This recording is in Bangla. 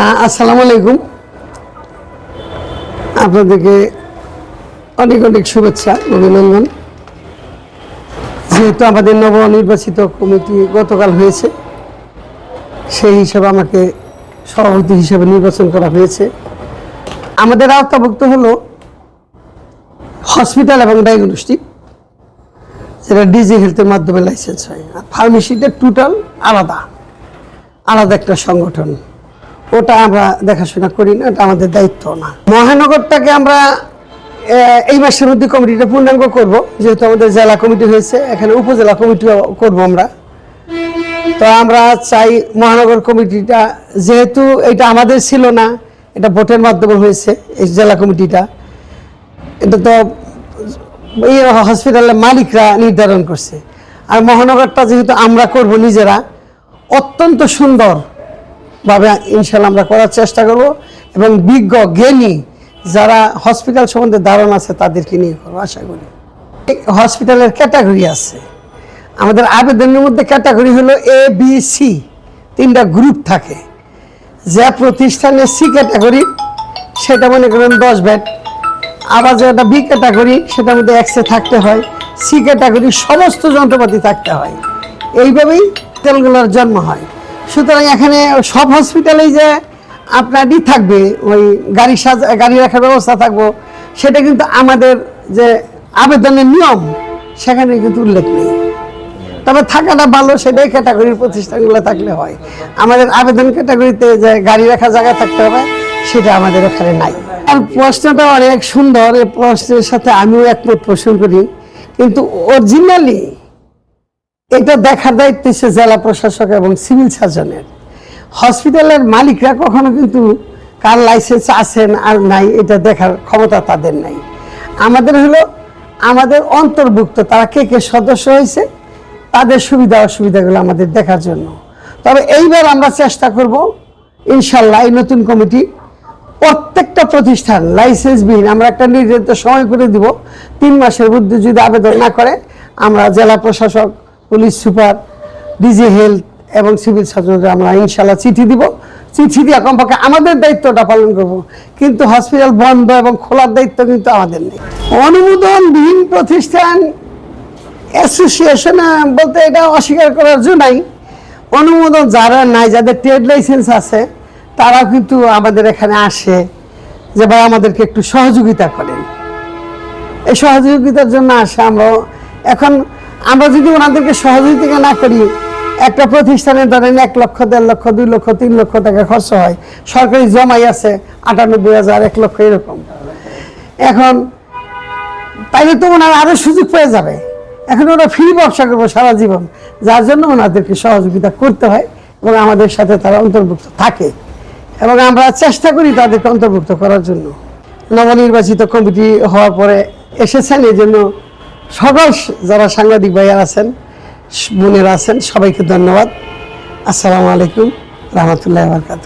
আসসালামু আলাইকুম। আপনাদেরকে অনেক অনেক শুভেচ্ছা, অভিনন্দন। যেহেতু আমাদের নবনির্বাচিত কমিটি গতকাল হয়েছে, সেই হিসাবে আমাকে সভাপতি হিসেবে নির্বাচন করা হয়েছে। আমাদের আওতাভুক্ত হলো হসপিটাল এবং ডায়াগনস্টিক, যেটা ডিজি হেলথের মাধ্যমে লাইসেন্স হয়। আর ফার্মেসিটা টোটাল আলাদা আলাদা একটা সংগঠন। ওটা আমরা দেখাশোনা করি না, এটা আমাদের দায়িত্ব না। মহানগরটাকে আমরা এই মাসের মধ্যে কমিটিটা পূর্ণাঙ্গ করব, যেহেতু আমাদের জেলা কমিটি হয়েছে, এখানে উপজেলা কমিটিও করব আমরা। তো আমরা চাই মহানগর কমিটিটা, যেহেতু এটা আমাদের ছিল না, এটা ভোটের মাধ্যমে হয়েছে, এই জেলা কমিটিটা। এটা তো এই হসপিটালের মালিকরা নির্ধারণ করছে। আর মহানগরটা যেহেতু আমরা করব নিজেরা, অত্যন্ত সুন্দর ভাবে ইনশাল্লাহ আমরা করার চেষ্টা করব এবং বিজ্ঞ, জ্ঞানী যারা হসপিটাল সম্বন্ধে ধারণা আছে তাদেরকে নিয়ে করব, আশা করি। হসপিটালের ক্যাটাগরি আছে। আমাদের আবেদনের মধ্যে ক্যাটাগরি হলো এ বি সি তিনটা গ্রুপ থাকে। যে প্রতিষ্ঠানে সি ক্যাটাগরি সেটা মনে করেন দশ বেড আবার যেটা বি ক্যাটাগরি সেটার মধ্যে এক্সে থাকতে হয়। সি ক্যাটাগরি সমস্ত যন্ত্রপাতি থাকতে হয়। এইভাবেই তেলগুলোর জন্ম হয়। সুতরাং এখানে সব হসপিটালেই যে আপনারই থাকবে, ওই গাড়ি সাজ, গাড়ি রাখার ব্যবস্থা থাকব, সেটা কিন্তু আমাদের যে আবেদনের নিয়ম, সেখানে কিন্তু উল্লেখ নেই। তবে থাকাটা ভালো, সেটাই ক্যাটাগরির প্রতিষ্ঠানগুলো থাকলে হয়। আমাদের আবেদন ক্যাটাগরিতে যে গাড়ি রাখার জায়গা থাকতে হবে, সেটা আমাদের এখানে নাই। আর প্রশ্নটা অনেক সুন্দর, এই প্রশ্নের সাথে আমিও একমত পোষণ করি। কিন্তু অরিজিনালি এটা দেখার দায়িত্ব হচ্ছে জেলা প্রশাসক এবং সিভিল সার্জনের। হসপিটালের মালিকরা কখনো কিন্তু কার লাইসেন্স আছেন আর নাই, এটা দেখার ক্ষমতা তাদের নাই। আমাদের হলো, আমাদের অন্তর্ভুক্ত তারা কে কে সদস্য হয়েছে, তাদের সুবিধা অসুবিধাগুলো আমাদের দেখার জন্য। তবে এইবার আমরা চেষ্টা করব, ইনশাল্লাহ এই নতুন কমিটি প্রত্যেকটা প্রতিষ্ঠান লাইসেন্সবিহীন আমরা একটা নির্ধারিত সময় করে দিব, তিন মাসের মধ্যে যদি আবেদন না করে, আমরা জেলা প্রশাসক পুলিশ সুপার ডিজি হেলথ এবং সিভিল সার্জনকে আমরা ইনশাল্লাহ চিঠি দিব। চিঠি দিয়ে কমপক্ষে আমাদের দায়িত্বটা পালন করব। কিন্তু হসপিটাল বন্ধ এবং খোলার দায়িত্ব কিন্তু আমাদের নেই। অনুমোদনবিহীন প্রতিষ্ঠান অ্যাসোসিয়েশন বলতে এটা অস্বীকার করার জন্যই অনুমোদন যারা নাই, যাদের ট্রেড লাইসেন্স আছে, তারাও কিন্তু আমাদের এখানে আসে যে ভাই আমাদেরকে একটু সহযোগিতা করেন। এই সহযোগিতার জন্য আসে আমরা এখন আমরা যদি ওনাদেরকে সহযোগিতা না করি, একটা প্রতিষ্ঠানে ধরেন এক লক্ষ, দেড় লক্ষ, দুই লক্ষ, তিন লক্ষ টাকা খরচ হয়, সরকারি জমাই আছে আটানব্বই হাজার, এক লক্ষ এরকম। এখন তাইলে তো ওনারা আরও সুযোগ পেয়ে যাবে। এখন ওরা ফ্রি ব্যবসা করব সারা জীবন, যার জন্য ওনাদেরকে সহযোগিতা করতে হয় এবং আমাদের সাথে তারা অন্তর্ভুক্ত থাকে। এবং আমরা চেষ্টা করি তাদেরকে অন্তর্ভুক্ত করার জন্য। নবনির্বাচিত কমিটি হওয়ার পরে এসেছেন এই জন্য সকল যারা সাংবাদিক ভাইয়া আছেন মনের বোনেরা আছেন সবাইকে ধন্যবাদ। আসসালামু আলাইকুম রহমতুল্লাহ বরকাত